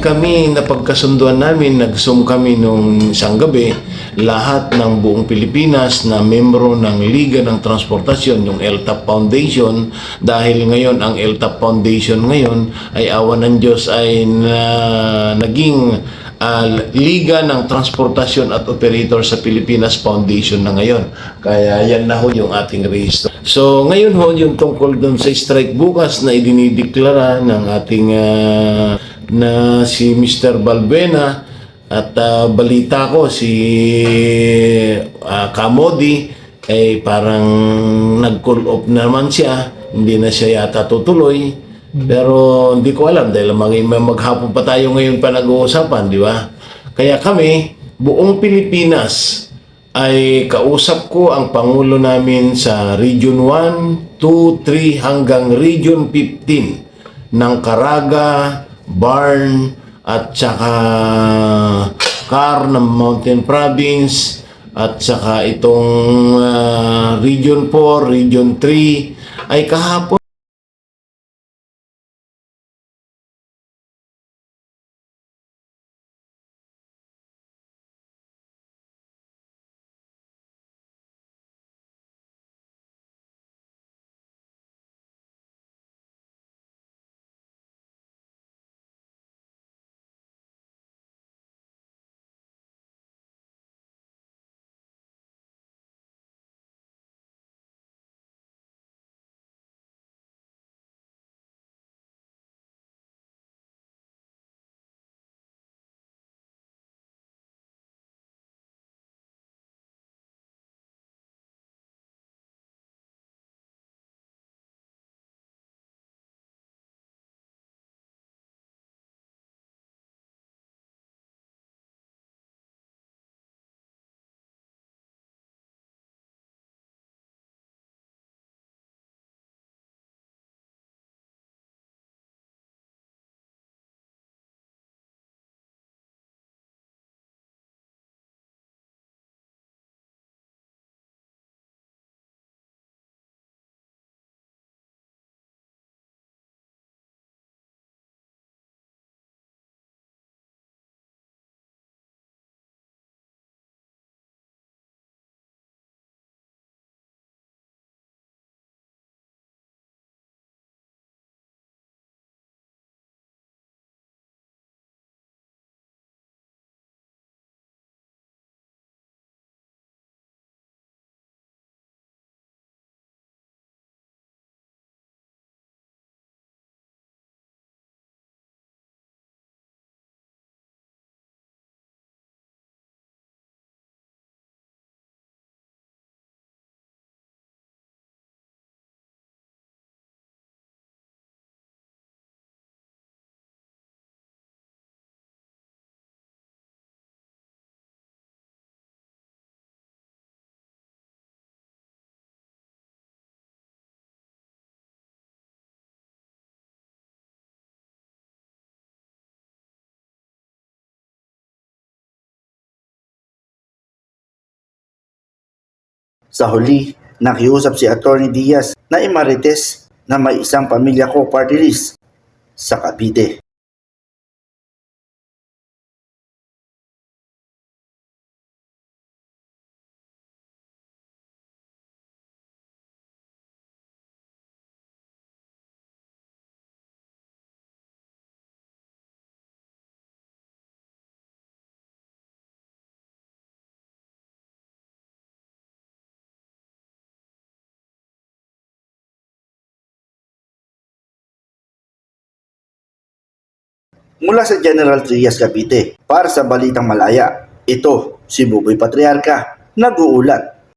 kami napagkasunduan namin, nag-zoom kami nung isang gabi, lahat ng buong Pilipinas na membro ng Liga ng Transportasyon, yung LTAP Foundation, dahil ngayon ang LTAP Foundation ngayon ay awa ng Diyos ay na, naging ah, Liga ng Transportasyon at Operator sa Pilipinas Foundation na ngayon. Kaya yan na ho yung ating rehistro. So ngayon ho yung tungkol doon sa strike bukas na idinideklara ng ating ah, na si Mr. Balbuena at ah, balita ko si ah, Kamodi ay parang nag-call off naman siya. Hindi na siya yata tutuloy. Pero hindi ko alam dahil mag maghapon pa tayo ngayon pa nag-uusapan, di ba? Kaya kami, buong Pilipinas, ay kausap ko ang Pangulo namin sa Region 1, 2, 3 hanggang Region 15 ng Caraga, Barn, at saka Car ng Mountain Province, at saka itong ah, Region 4, Region 3, ay kahapon Sa huli, nakiusap si Atty. Diaz na imarites na may isang pamilya ko party list sa Cavite. Mula sa General Trias Cavite. Para sa Balitang Malaya, ito si Buboy Patriarca, nag-uulat